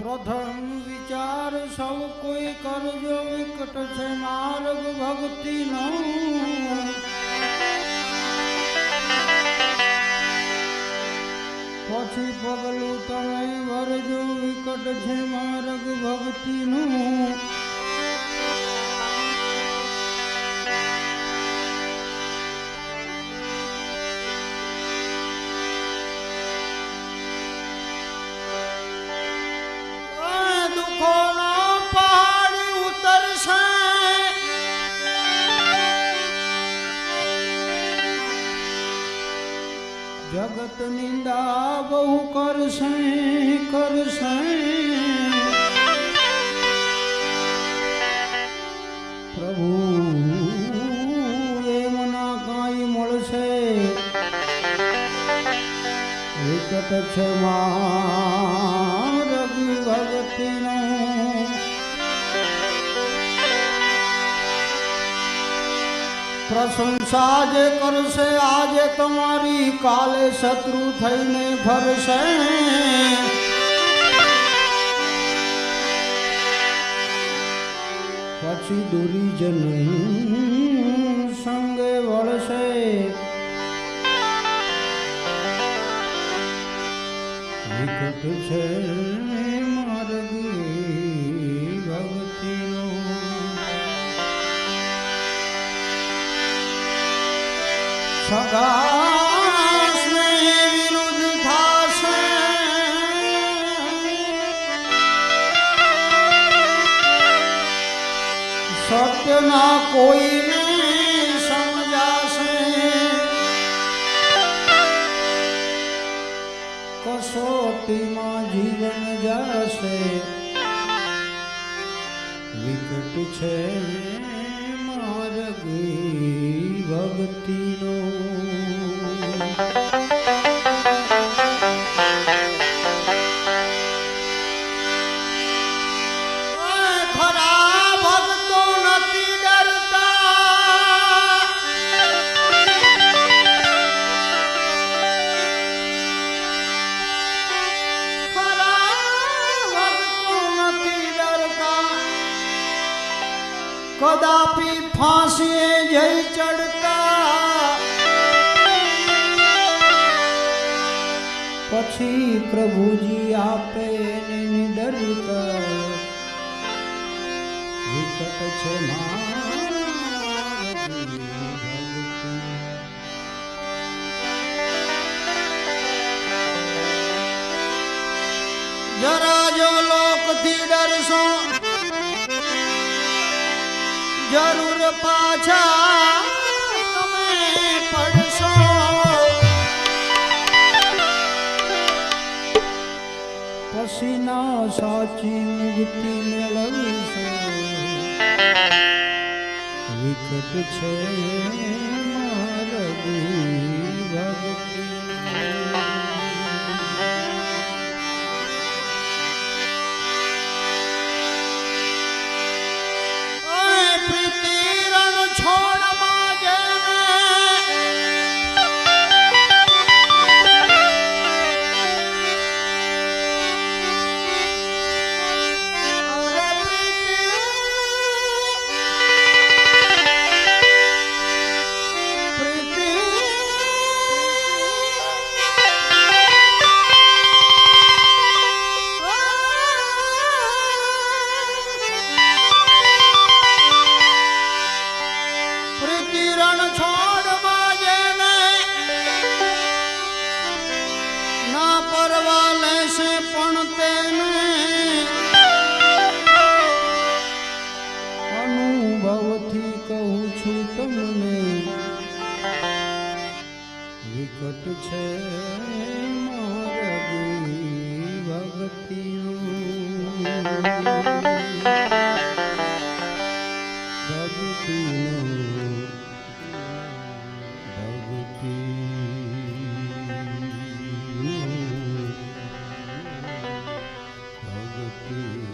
પ્રથમ વિચાર સૌ કોઈ કરજો, વિકટ છે માર્ગ ભક્તિનો. પછી પગલું તમે ભરજો વિકટ છે માર્ગ ભક્તિનું. આ જગત નિંદા બહુ કરશે કરશે. પ્રભુ એમના કાંઈ મળશે. એક છે માર્ગ ભગતિનો પ્રશંસા જે કરશે, આજે તમારી કાલે શત્રુ થઈને ફરશે. પછી દુરીજન સંગે વળશે. વિકટ છે કોઈને સમજાશે? કસોટીમાં જીવન જશે? વિકટ છે માર્ગ ભક્તિનો કદાપી ફાંસીએ જઈ ચડતા. પછી પ્રભુજી આપે નિડરતા. વિકટ છે માર્ગ જરૂર પાછા તમે પડશો. પછી ના સાચી મુક્તિ મેળવશો વિકટ છે. Thank મોરબી ભગતિયું ભગતિ